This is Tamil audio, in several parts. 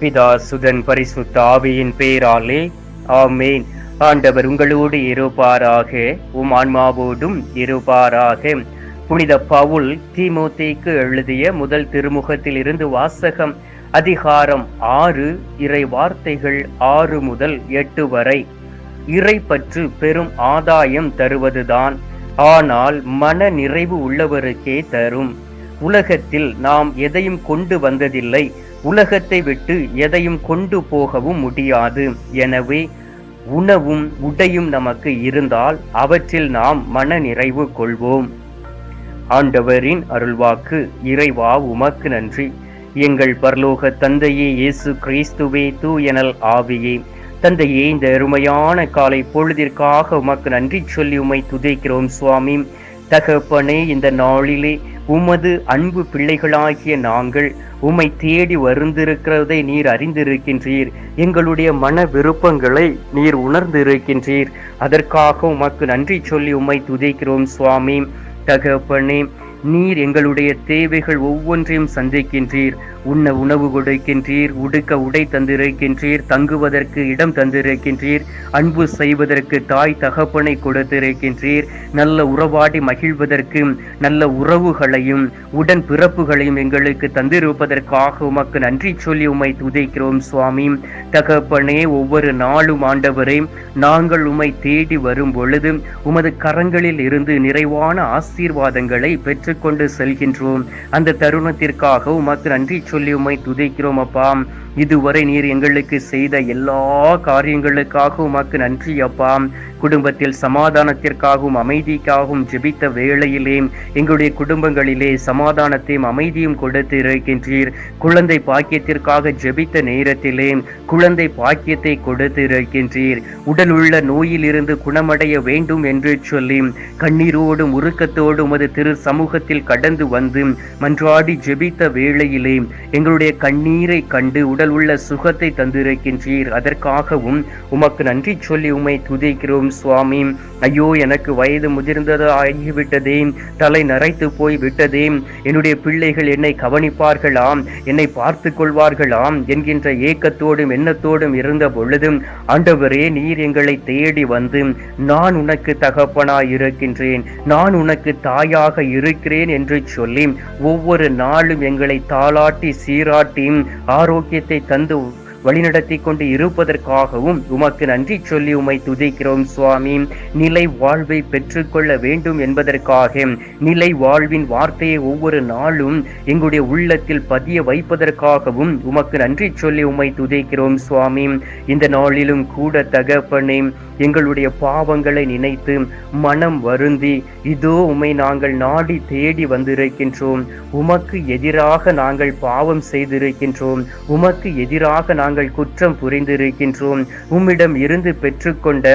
பிதா சுதன் பரிசுத்த ஆவியின் பேராலே. ஆமேன். ஆண்டவர் உங்களோடு இருப்பாராக. உம் ஆன்மாவோடும் இருப்பாராக. புனித பவுல் தீமோத்தேக்கு எழுதிய முதல் திருமுகத்தில் இருந்து வாசகம் அதிகாரம் ஆறு இறை வார்த்தைகள் ஆறு முதல் எட்டு வரை. இறை பற்று பெரும் ஆதாயம் தருவதுதான். ஆனால் மன நிறைவு உள்ளவருக்கே தரும். உலகத்தில் நாம் எதையும் கொண்டு வந்ததில்லை. உலகத்தை விட்டு எதையும் கொண்டு போகவும் முடியாது. எனவே உணவும் உடையும் நமக்கு இருந்தால் அவற்றில் நாம் மன நிறைவு கொள்வோம். ஆண்டவரின் அருள்வாக்கு இறைவா உமக்கு நன்றி. எங்கள் பரலோக தந்தையே இயேசு கிறிஸ்துவே தூயனல் ஆவியே. தந்தையே இந்த அருமையான காலை பொழுதிற்காக உமக்கு நன்றி சொல்லி உமை துதைக்கிறோம் சுவாமி. தகப்பனே இந்த நாளிலே உமது அன்பு பிள்ளைகளாகிய நாங்கள் உம்மை தேடி வருந்திருக்கிறதை நீர் அறிந்திருக்கின்றீர். எங்களுடைய மன விருப்பங்களை நீர் உணர்ந்திருக்கின்றீர். அதற்காக உமக்கு நன்றி சொல்லி உம்மை துதிக்கிறோம் சுவாமி. தகப்பனே நீர் எங்களுடைய தேவைகள் ஒவ்வொன்றையும் சந்திக்கின்றீர். உண்ண உணவு கொடுக்கின்றீர் உடுக்க உடை தந்திருக்கின்றீர் தங்குவதற்கு இடம் தந்திருக்கின்றீர் அன்பு செய்வதற்கு தாய் தகப்பனை கொடுத்திருக்கின்றீர் நல்ல உறவாடி மகிழ்வதற்கு நல்ல உறவுகளையும் உடன் பிறப்புகளையும் எங்களுக்கு தந்திருப்பதற்காக உமக்கு நன்றி சொல்லி உம்மை துதைக்கிறோம் சுவாமி. தகப்பனே ஒவ்வொரு நாளும் ஆண்டவரே நாங்கள் உம்மை தேடி வரும் பொழுது உமது கரங்களில் இருந்து நிறைவான ஆசீர்வாதங்களை பெற்றுக்கொண்டு செல்கின்றோம். அந்த தருணத்திற்காக உமக்கு நன்றி சொல்லி உம்மை துதைக்கிறோம் அப்பா இதுவரை நீர் எங்களுக்கு செய்த எல்லா காரியங்களுக்காக உமக்கு நன்றி அப்பா. குடும்பத்தில் சமாதானத்திற்காகவும் அமைதிக்காகவும் ஜெபித்த வேளையிலே எங்களுடைய குடும்பங்களிலே சமாதானத்தையும் அமைதியும் கொடுத்து இருக்கின்றீர். குழந்தை பாக்கியத்திற்காக ஜெபித்த நேரத்திலே குழந்தை பாக்கியத்தை கொடுத்து இருக்கின்றீர். உடல் உள்ள நோயிலிருந்து குணமடைய வேண்டும் என்று சொல்லி கண்ணீரோடும் உருக்கத்தோடும் உமது திரு சமூகத்தில் கடந்து வந்து மன்றாடி ஜெபித்த வேளையிலே எங்களுடைய கண்ணீரை கண்டு உடல் உள்ள சுகத்தை தந்திருக்கின்றீர். அதற்காகவும் உமக்கு நன்றி சொல்லி உம்மை துதிக்கிறோம் சுவாமி. ஐயோ எனக்கு வயது முதிர்ந்தது ஆகிவிட்டதே. தலை நரைத்து போய் விட்டதே. என்னுடைய பிள்ளைகள் என்னை கவனிப்பார்களாம் என்னை பார்த்து கொள்வார்களாம் என்கின்ற ஏக்கத்தோடும் எண்ணத்தோடும் இருந்த பொழுதும் ஆண்டவரே நீர் எங்களை தேடி வந்து நான் உனக்கு தகப்பனாய் இருக்கின்றேன் நான் உனக்கு தாயாக இருக்கிறேன் என்று சொல்லி ஒவ்வொரு நாளும் எங்களை தாளாட்டி சீராட்டி ஆரோக்கியத்தை தந்து வழிநடத்தி கொண்டு இருப்பதற்காகவும் உமக்கு நன்றி சொல்லி உமை துதிக்கிறோம் சுவாமி. நிலை வாழ்வை பெற்றுக்கொள்ள வேண்டும் என்பதற்காக நிலை வாழ்வின் வார்த்தையை ஒவ்வொரு நாளும் எங்களுடைய உள்ளத்தில் பதிய வைப்பதற்காகவும் உமக்கு நன்றி சொல்லி உமை துதிக்கிறோம் சுவாமி. இந்த நாளிலும் கூட தகப்பனே எங்களுடைய பாவங்களை நினைத்து மனம் வருந்தி இதோ உமை நாங்கள் நாடி தேடி வந்திருக்கின்றோம். உமக்கு எதிராக நாங்கள் பாவம் செய்திருக்கின்றோம். உமக்கு எதிராக நாங்கள் குற்றம் புரிந்திருக்கின்றோம். உம்மிடம் இருந்து பெற்றுக்கொண்ட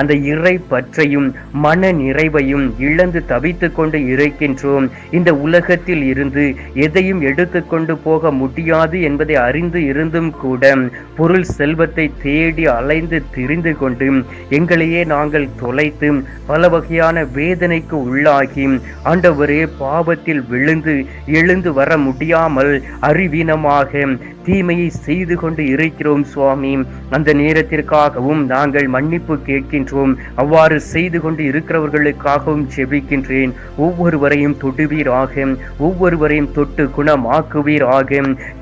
அந்த இறை பற்றையும் மன நிறைவையும் இழந்து தவித்து கொண்டு இருக்கின்றோம். இந்த உலகத்தில் இருந்து எதையும் எடுத்துக்கொண்டு போக முடியாது என்பதை அறிந்து இருந்தும் கூட பொருள் செல்வத்தை தேடி அலைந்து திரிந்து கொண்டு எங்களையே நாங்கள் தொலைத்து பல வகையான வேதனைக்கு உள்ளாகி ஆண்டவரே பாவத்தில் விழுந்து எழுந்து வர முடியாமல் அறிவீனமாக தீமையை செய்து கொண்டு இருக்கிறோம் சுவாமி. அந்த நேரத்திற்காகவும் நாங்கள் மன்னிப்பு கேட்கின்றோம். அவ்வாறு செய்து கொண்டு இருக்கிறவர்களுக்காகவும் ஜெபிக்கின்றேன். ஒவ்வொருவரையும் தொடுவீராக ஒவ்வொருவரையும் தொட்டு குணமாக்குவீராக.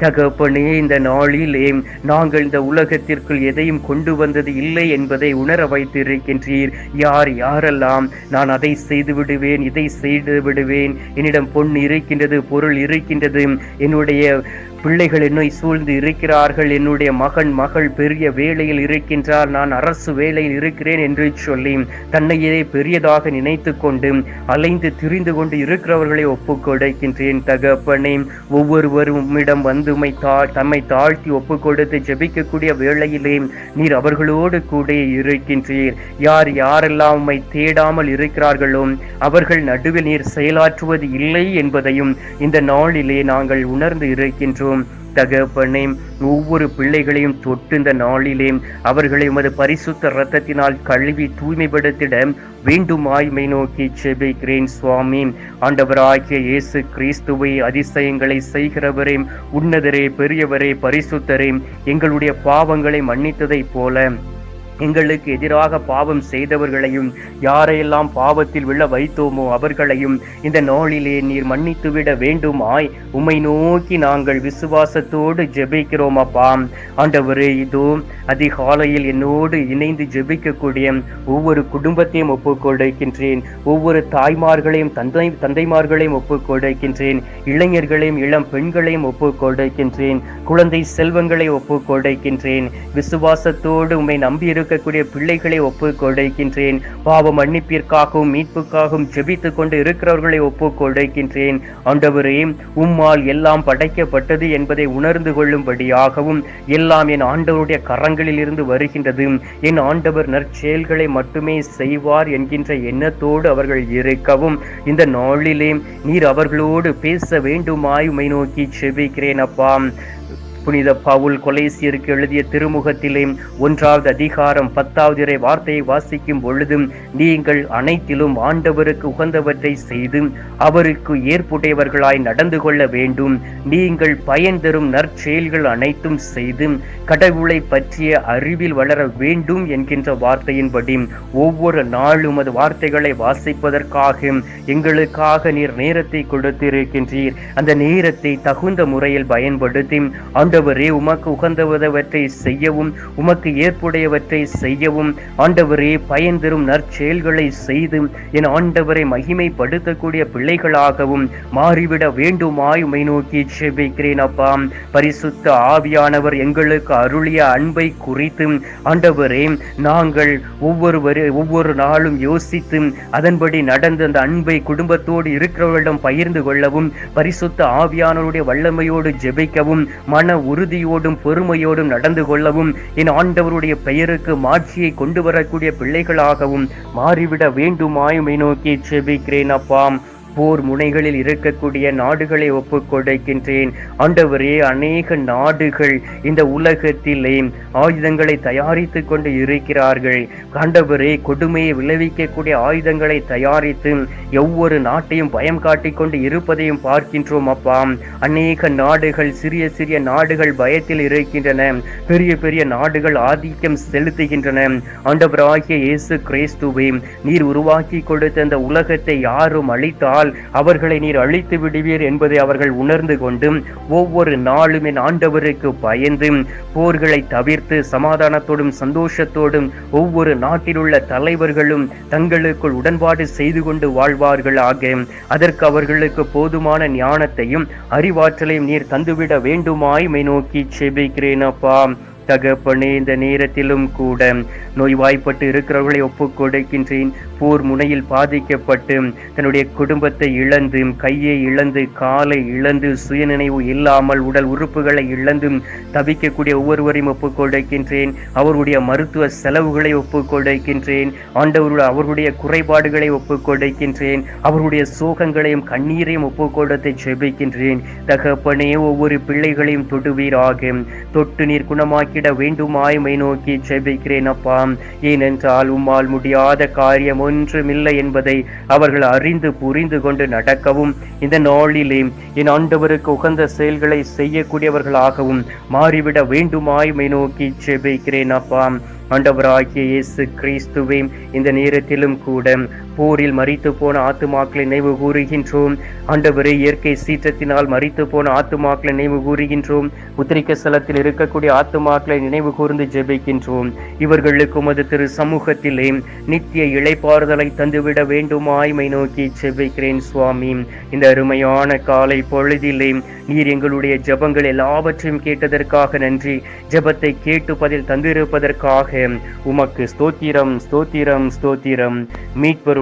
தகப்பனே இந்த நாளிலே நாங்கள் இந்த உலகத்திற்குள் எதையும் கொண்டு வந்தது இல்லை என்பதை உணர வைத்திருக்கின்றீர். யார் யாரெல்லாம் நான் அதை செய்து விடுவேன் இதை செய்து விடுவேன். என்னிடம் பொன் இருக்கின்றது பொருள் இருக்கின்றது. என்னுடைய பிள்ளைகள் என்னை சூழ்ந்து இருக்கிறார்கள். என்னுடைய மகன் மகள் பெரிய வேலையில் இருக்கின்றார். நான் அரசு வேலையில் இருக்கிறேன் என்று சொல்லி தன்னையே பெரியதாக நினைத்து கொண்டு அலைந்து திரிந்து கொண்டு இருக்கிறவர்களை ஒப்பு கொடுக்கின்றேன். தகப்பனே ஒவ்வொருவரும் உம்மிடம் வந்து உம்மை தா தம்மை தாழ்த்தி ஒப்பு கொடுத்து ஜெபிக்கக்கூடிய வேளையிலே நீர் அவர்களோடு கூட இருக்கின்றீர். யார் யாரெல்லாம் உம்மை தேடாமல் இருக்கிறார்களோ அவர்கள் நடுவில் நீர் செயலாற்றுவது இல்லை என்பதையும் இந்த நாளிலே நாங்கள் உணர்ந்து இருக்கின்றோம். தகப்பனே ஒவ்வொரு பிள்ளைகளையும் தொட்டு இந்த நாளிலே அவர்களை உமது பரிசுத்த இரத்தத்தினால் கழுவி தூய்மைப்படுத்திட வேண்டுமாய்மை நோக்கி செபிக்கிறேன் சுவாமி. ஆண்டவராகிய இயேசு கிறிஸ்துவை அதிசயங்களை செய்கிறவரே உன்னதரே பெரியவரே பரிசுத்தரே எங்களுடைய பாவங்களை மன்னித்ததைப் போல. எங்களுக்கு எதிராக பாவம் செய்தவர்களையும் யாரையெல்லாம் பாவத்தில் விழ வைத்தோமோ அவர்களையும் இந்த நாளிலே நீர் மன்னித்துவிட வேண்டுமாய். உம்மை நோக்கி நாங்கள் விசுவாசத்தோடு ஜெபிக்கிறோம் அப்பா. ஆண்டவரே இதோ அதிகாலையில் என்னோடு இணைந்து ஜெபிக்கக்கூடிய ஒவ்வொரு குடும்பத்தையும் ஒப்புக்கொடுக்கின்றேன். ஒவ்வொரு தாய்மார்களையும் தந்தை தந்தைமார்களையும் ஒப்புக்கொடுக்கின்றேன். இளைஞர்களையும் இளம் பெண்களையும் ஒப்புக்கொடுக்கின்றேன். குழந்தை செல்வங்களை ஒப்புக்கொடுக்கின்றேன். விசுவாசத்தோடு உம்மை நம்பியிருக்க இருக்கக்கூடிய பிள்ளைகளை ஒப்புக் கொடுக்கின்றேன் பாவ மன்னிப்பிற்காகவும் மீட்புக்காகவும் ஜெபித்து கொண்டு இருக்கிறவர்களை ஒப்புக் கொடுக்கின்றேன் ஆண்டவரே உம்மால் எல்லாம் படைக்கப்பட்டது என்பதை உணர்ந்து கொள்ளும்படியாகவும் எல்லாம் என் ஆண்டவருடைய கரங்களில் இருந்து வருகின்றது. என் ஆண்டவர் நற்செயல்களை மட்டுமே செய்வார் என்கின்ற எண்ணத்தோடு அவர்கள் இருக்கவும் இந்த நாளிலே நீர் அவர்களோடு பேச வேண்டுமாய் உமை நோக்கி செபிக்கிறேன் அப்பா. புனித பவுல் கொலேசியருக்கு எழுதிய திருமுகத்திலே ஒன்றாவது அதிகாரம் பத்தாவது இறை வார்த்தையை வாசிக்கும் பொழுதும் நீங்கள் அனைத்திலும் ஆண்டவருக்கு உகந்தவற்றை செய்து அவருக்கு ஏற்புடையவர்களாய் நடந்து கொள்ள வேண்டும். நீங்கள் பயன் தரும் நற்செயல்கள் அனைத்தும் செய்து கடவுளை பற்றிய அறிவில் வளர வேண்டும் என்கின்ற வார்த்தையின்படி ஒவ்வொரு நாளும் அது வார்த்தைகளை வாசிப்பதற்காக எங்களுக்காக நீர் நேரத்தை கொடுத்திருக்கின்றீர். அந்த நேரத்தை தகுந்த முறையில் பயன்படுத்தி அந்த ஆண்டவரே உமக்கு உகந்தவதவற்றை செய்யவும் உமக்கு ஏற்புடையவற்றை செய்யவும். ஆண்டவரே பயன் தரும் நற்செயல்களை செய்து என் ஆண்டவரை மகிமைப்படுத்தக்கூடிய பிள்ளைகளாகவும் மாறிவிட வேண்டுமாய் உமை நோக்கி செவிக்கிறேன் அப்பா. பரிசுத்த ஆவியானவர் எங்களுக்கு அருளிய அன்பை குறித்து ஆண்டவரே நாங்கள் ஒவ்வொருவரே ஒவ்வொரு நாளும் யோசித்து அதன்படி நடந்த அந்த அன்பை குடும்பத்தோடு இருக்கிறவர்களிடம் பகிர்ந்து கொள்ளவும் பரிசுத்த ஆவியானவருடைய வல்லமையோடு ஜெபிக்கவும் மன உறுதியோடும் பொறுமையோடும் நடந்து கொள்ளவும் என் ஆண்டவருடைய பெயருக்கு மாட்சியை கொண்டு வரக்கூடிய பிள்ளைகளாகவும் மாறிவிட வேண்டுமாயுமை நோக்கி செபிக்கிறேன் அப்பாம் போர் முனைகளில் இருக்கக்கூடிய நாடுகளை ஒப்புக்கொடுக்கின்றேன் ஆண்டவரே அநேக நாடுகள் இந்த உலகத்திலே ஆயுதங்களை தயாரித்து கொண்டு இருக்கிறார்கள். ஆண்டவரே கொடுமையை விளைவிக்கக்கூடிய ஆயுதங்களை தயாரித்து ஒவ்வொரு நாட்டையும் பயம் காட்டிக்கொண்டு இருப்பதையும் பார்க்கின்றோம் அப்பா. அநேக நாடுகள் சிறிய சிறிய நாடுகள் பயத்தில் இருக்கின்றன. பெரிய பெரிய நாடுகள் ஆதிக்கம் செலுத்துகின்றன. ஆண்டவராகிய இயேசு கிறிஸ்துவை நீர் உருவாக்கி கொடுத்த அந்த உலகத்தை யாரும் அழித்தார் இருந்தால் அவர்களை நீர் அழித்து விடுவீர் என்பதை அவர்கள் உணர்ந்து கொண்டு ஒவ்வொரு நாளும் என் ஆண்டவருக்கு பயந்து போர்களை தவிர்த்து சமாதானத்தோடும் சந்தோஷத்தோடும் ஒவ்வொரு நாட்டில் உள்ள தலைவர்களும் தங்களுக்குள் உடன்பாடு செய்து கொண்டு வாழ்வார்கள் அதற்கு அவர்களுக்கு போதுமான ஞானத்தையும் அறிவாற்றலையும் நீர் தந்துவிட வேண்டுமாய் மை நோக்கி செபிக்கிறேன் அப்பா. தகப்பனே இந்த நேரத்திலும் கூட நோய்வாய்ப்பட்டு இருக்கிறவர்களை ஒப்புக் கொடுக்கின்றேன். போர் முனையில் பாதிக்கப்பட்டு தன்னுடைய குடும்பத்தை இழந்து கையை இழந்து காலை இழந்து சுயநினைவு இல்லாமல் உடல் உறுப்புகளை இழந்து தவிக்கக்கூடிய ஒவ்வொருவரையும் ஒப்புக் கொடுக்கின்றேன். அவருடைய மருத்துவ செலவுகளை ஒப்புக் கொடுக்கின்றேன். ஆண்டவருடைய அவருடைய குறைபாடுகளை ஒப்புக் கொடுக்கின்றேன். அவருடைய சோகங்களையும் கண்ணீரையும் ஒப்புக் கொடுத்து செபிக்கின்றேன் தகப்பனே ஒவ்வொரு பிள்ளைகளையும் தொடுவீராக. தொட்டு நீர் குணமாக்கிட வேண்டுமாய்மை நோக்கி ஜெபிக்கிறேன் அப்பா ஏனென்றால் உம்மால் முடியாத காரியம் ஒன்றுமில்லை என்பதை அவர்கள் அறிந்து புரிந்து கொண்டு நடக்கவும் இந்த நாளிலே என் ஆண்டவருக்கு உகந்த செயல்களை செய்யக்கூடியவர்களாகவும் மாறிவிட வேண்டுமாய்மை நோக்கி ஜெபிக்கிறேன் அப்பா ஆண்டவராகிய இயேசு கிறிஸ்துவே இந்த நேரத்திலும் கூட போரில் மறித்து போன ஆத்துமாக்களை நினைவு கூறுகின்றோம். ஆண்டவரே இயற்கை சீற்றத்தினால் மறித்து போன ஆத்துமாக்களை நினைவு கூறுகின்றோம். உத்திரிக்க ஸ்தலத்தில் இருக்கக்கூடிய ஆத்துமாக்களை நினைவு கூர்ந்து ஜெபிக்கின்றோம். இவர்களுக்கு உமது திரு சமூகத்திலே நித்திய இழைப்பாறுதலை தந்துவிட வேண்டுமாய்மை நோக்கி ஜெபிக்கிறேன் சுவாமி. இந்த அருமையான காலை பொழுதிலே நீர் எங்களுடைய ஜபங்கள் எல்லாவற்றையும் கேட்டதற்காக நன்றி. ஜபத்தை கேட்டு பதில் தந்திருப்பதற்காக உமக்கு ஸ்தோத்திரம் ஸ்தோத்திரம் ஸ்தோத்திரம். மீட்பெரும்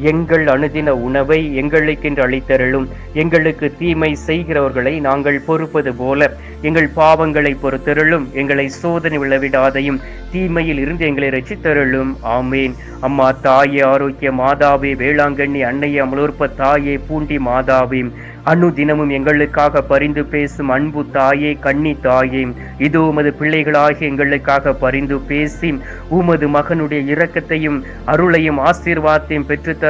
எங்கள் அணுதின உணவை எங்களுக்கென்று அளித்தருளும். எங்களுக்கு தீமை செய்கிறவர்களை நாங்கள் பொறுப்பது போல. எங்கள் பாவங்களை பொறுத்தருளும். எங்களை சோதனை விழவிடாதையும் தீமையில் இருந்து எங்களை ரசித்தருளும் ஆமேன். அம்மா தாயே ஆரோக்கிய மாதாவே வேளாங்கண்ணி அன்னைய அமலோற்ப தாயே பூண்டி மாதாவே. அனுதினமும் எங்களுக்காக பரிந்து பேசும் அன்பு தாயே கண்ணி தாயே. இது உமது பிள்ளைகளாகி எங்களுக்காக பரிந்து பேசி உமது மகனுடைய இரக்கத்தையும் அருளையும் ஆசீர்வாதத்தையும் பெற்றுத்தர